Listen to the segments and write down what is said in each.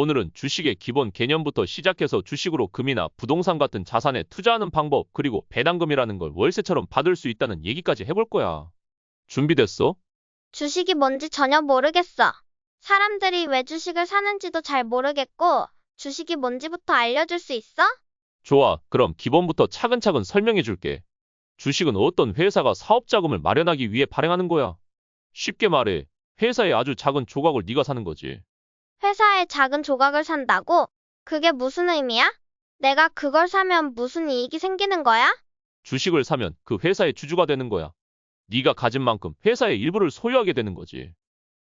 오늘은 주식의 기본 개념부터 시작해서 주식으로 금이나 부동산 같은 자산에 투자하는 방법, 그리고 배당금이라는 걸 월세처럼 받을 수 있다는 얘기까지 해볼 거야. 준비됐어? 주식이 뭔지 전혀 모르겠어. 사람들이 왜 주식을 사는지도 잘 모르겠고, 주식이 뭔지부터 알려줄 수 있어? 좋아. 그럼 기본부터 차근차근 설명해 줄게. 주식은 어떤 회사가 사업 자금을 마련하기 위해 발행하는 거야. 쉽게 말해, 회사의 아주 작은 조각을 네가 사는 거지. 회사의 작은 조각을 산다고? 그게 무슨 의미야? 내가 그걸 사면 무슨 이익이 생기는 거야? 주식을 사면 그 회사의 주주가 되는 거야. 네가 가진 만큼 회사의 일부를 소유하게 되는 거지.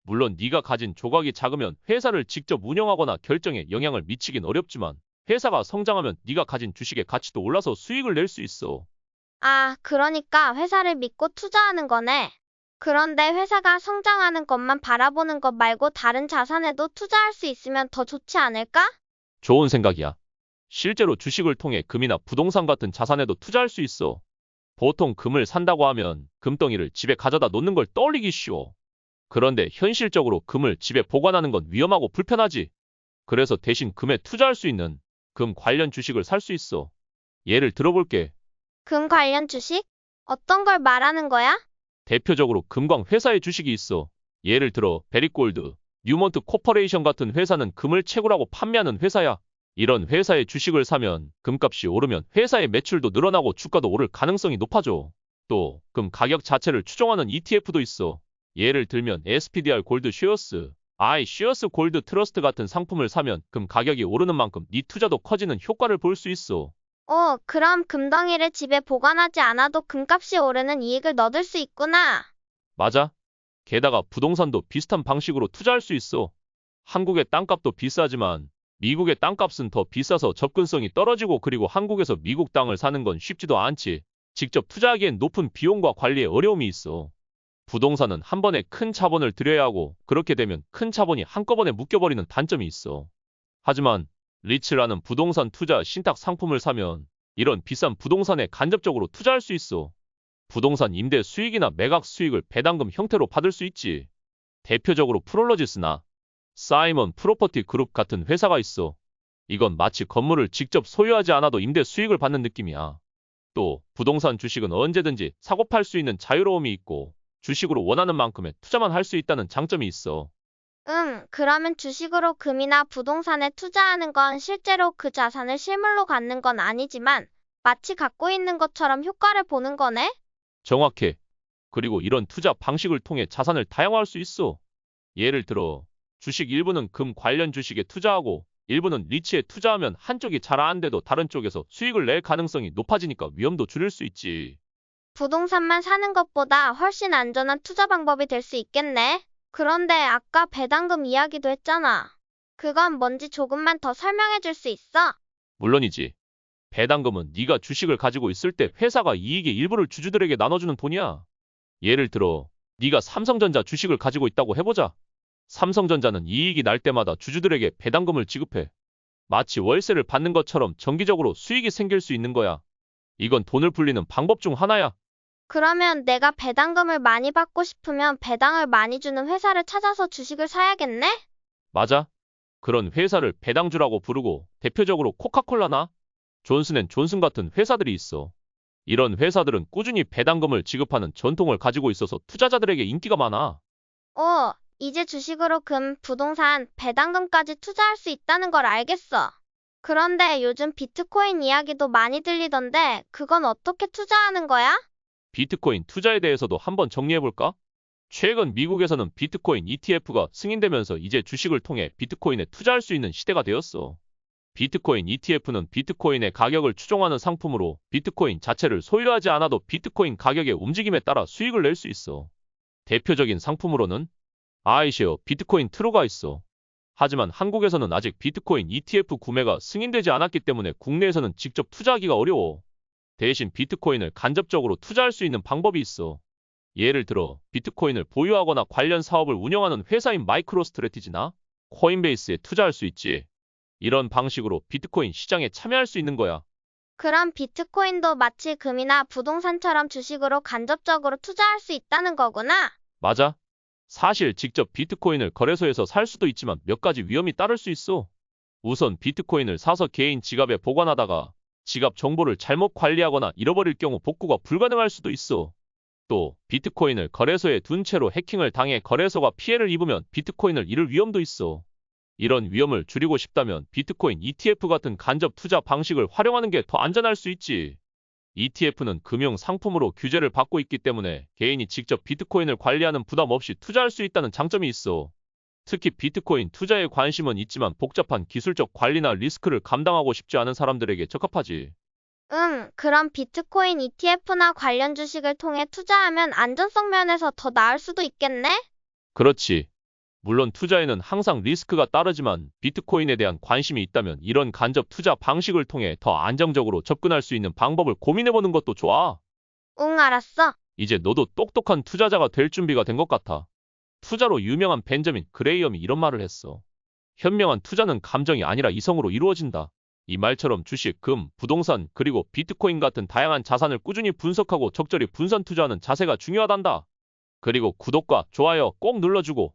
물론 네가 가진 조각이 작으면 회사를 직접 운영하거나 결정에 영향을 미치긴 어렵지만 회사가 성장하면 네가 가진 주식의 가치도 올라서 수익을 낼 수 있어. 아, 그러니까 회사를 믿고 투자하는 거네. 그런데 회사가 성장하는 것만 바라보는 것 말고 다른 자산에도 투자할 수 있으면 더 좋지 않을까? 좋은 생각이야. 실제로 주식을 통해 금이나 부동산 같은 자산에도 투자할 수 있어. 보통 금을 산다고 하면 금덩이를 집에 가져다 놓는 걸 떠올리기 쉬워. 그런데 현실적으로 금을 집에 보관하는 건 위험하고 불편하지. 그래서 대신 금에 투자할 수 있는 금 관련 주식을 살 수 있어. 예를 들어볼게. 금 관련 주식? 어떤 걸 말하는 거야? 대표적으로 금광 회사의 주식이 있어. 예를 들어 베리골드, 뉴먼트 코퍼레이션 같은 회사는 금을 채굴하고 판매하는 회사야. 이런 회사의 주식을 사면 금값이 오르면 회사의 매출도 늘어나고 주가도 오를 가능성이 높아져. 또 금 가격 자체를 추종하는 ETF도 있어. 예를 들면 SPDR 골드 쉐어스, I 쉐어스 골드 트러스트 같은 상품을 사면 금 가격이 오르는 만큼 네 투자도 커지는 효과를 볼 수 있어. 어, 그럼 금덩이를 집에 보관하지 않아도 금값이 오르는 이익을 얻을 수 있구나. 맞아. 게다가 부동산도 비슷한 방식으로 투자할 수 있어. 한국의 땅값도 비싸지만 미국의 땅값은 더 비싸서 접근성이 떨어지고 그리고 한국에서 미국 땅을 사는 건 쉽지도 않지. 직접 투자하기엔 높은 비용과 관리에 어려움이 있어. 부동산은 한 번에 큰 자본을 들여야 하고 그렇게 되면 큰 자본이 한꺼번에 묶여버리는 단점이 있어. 하지만 리츠라는 부동산 투자 신탁 상품을 사면 이런 비싼 부동산에 간접적으로 투자할 수 있어. 부동산 임대 수익이나 매각 수익을 배당금 형태로 받을 수 있지. 대표적으로 프롤로지스나 사이먼 프로퍼티 그룹 같은 회사가 있어. 이건 마치 건물을 직접 소유하지 않아도 임대 수익을 받는 느낌이야. 또 부동산 주식은 언제든지 사고 팔 수 있는 자유로움이 있고 주식으로 원하는 만큼의 투자만 할 수 있다는 장점이 있어. 응, 그러면 주식으로 금이나 부동산에 투자하는 건 실제로 그 자산을 실물로 갖는 건 아니지만 마치 갖고 있는 것처럼 효과를 보는 거네? 정확해. 그리고 이런 투자 방식을 통해 자산을 다양화할 수 있어. 예를 들어 주식 일부는 금 관련 주식에 투자하고 일부는 리츠에 투자하면 한쪽이 잘 안 돼도 다른 쪽에서 수익을 낼 가능성이 높아지니까 위험도 줄일 수 있지. 부동산만 사는 것보다 훨씬 안전한 투자 방법이 될 수 있겠네. 그런데 아까 배당금 이야기도 했잖아. 그건 뭔지 조금만 더 설명해 줄 수 있어? 물론이지. 배당금은 네가 주식을 가지고 있을 때 회사가 이익의 일부를 주주들에게 나눠주는 돈이야. 예를 들어 네가 삼성전자 주식을 가지고 있다고 해보자. 삼성전자는 이익이 날 때마다 주주들에게 배당금을 지급해. 마치 월세를 받는 것처럼 정기적으로 수익이 생길 수 있는 거야. 이건 돈을 불리는 방법 중 하나야. 그러면 내가 배당금을 많이 받고 싶으면 배당을 많이 주는 회사를 찾아서 주식을 사야겠네? 맞아. 그런 회사를 배당주라고 부르고 대표적으로 코카콜라나 존슨앤존슨 같은 회사들이 있어. 이런 회사들은 꾸준히 배당금을 지급하는 전통을 가지고 있어서 투자자들에게 인기가 많아. 어, 이제 주식으로 금, 부동산, 배당금까지 투자할 수 있다는 걸 알겠어. 그런데 요즘 비트코인 이야기도 많이 들리던데 그건 어떻게 투자하는 거야? 비트코인 투자에 대해서도 한번 정리해볼까? 최근 미국에서는 비트코인 ETF가 승인되면서 이제 주식을 통해 비트코인에 투자할 수 있는 시대가 되었어. 비트코인 ETF는 비트코인의 가격을 추종하는 상품으로 비트코인 자체를 소유하지 않아도 비트코인 가격의 움직임에 따라 수익을 낼 수 있어. 대표적인 상품으로는 아이쉐어 비트코인 트루가 있어. 하지만 한국에서는 아직 비트코인 ETF 구매가 승인되지 않았기 때문에 국내에서는 직접 투자하기가 어려워. 대신 비트코인을 간접적으로 투자할 수 있는 방법이 있어. 예를 들어 비트코인을 보유하거나 관련 사업을 운영하는 회사인 마이크로 스트레티지나 코인베이스에 투자할 수 있지. 이런 방식으로 비트코인 시장에 참여할 수 있는 거야. 그럼 비트코인도 마치 금이나 부동산처럼 주식으로 간접적으로 투자할 수 있다는 거구나. 맞아. 사실 직접 비트코인을 거래소에서 살 수도 있지만 몇 가지 위험이 따를 수 있어. 우선 비트코인을 사서 개인 지갑에 보관하다가 지갑 정보를 잘못 관리하거나 잃어버릴 경우 복구가 불가능할 수도 있어. 또 비트코인을 거래소에 둔 채로 해킹을 당해 거래소가 피해를 입으면 비트코인을 잃을 위험도 있어. 이런 위험을 줄이고 싶다면 비트코인 ETF 같은 간접 투자 방식을 활용하는 게 더 안전할 수 있지. ETF는 금융 상품으로 규제를 받고 있기 때문에 개인이 직접 비트코인을 관리하는 부담 없이 투자할 수 있다는 장점이 있어. 특히 비트코인 투자에 관심은 있지만 복잡한 기술적 관리나 리스크를 감당하고 싶지 않은 사람들에게 적합하지. 응, 그럼 비트코인 ETF나 관련 주식을 통해 투자하면 안전성 면에서 더 나을 수도 있겠네? 그렇지. 물론 투자에는 항상 리스크가 따르지만 비트코인에 대한 관심이 있다면 이런 간접 투자 방식을 통해 더 안정적으로 접근할 수 있는 방법을 고민해보는 것도 좋아. 응, 알았어. 이제 너도 똑똑한 투자자가 될 준비가 된 것 같아. 투자로 유명한 벤저민 그레이엄이 이런 말을 했어. 현명한 투자는 감정이 아니라 이성으로 이루어진다. 이 말처럼 주식, 금, 부동산, 그리고 비트코인 같은 다양한 자산을 꾸준히 분석하고 적절히 분산 투자하는 자세가 중요하단다. 그리고 구독과 좋아요 꼭 눌러주고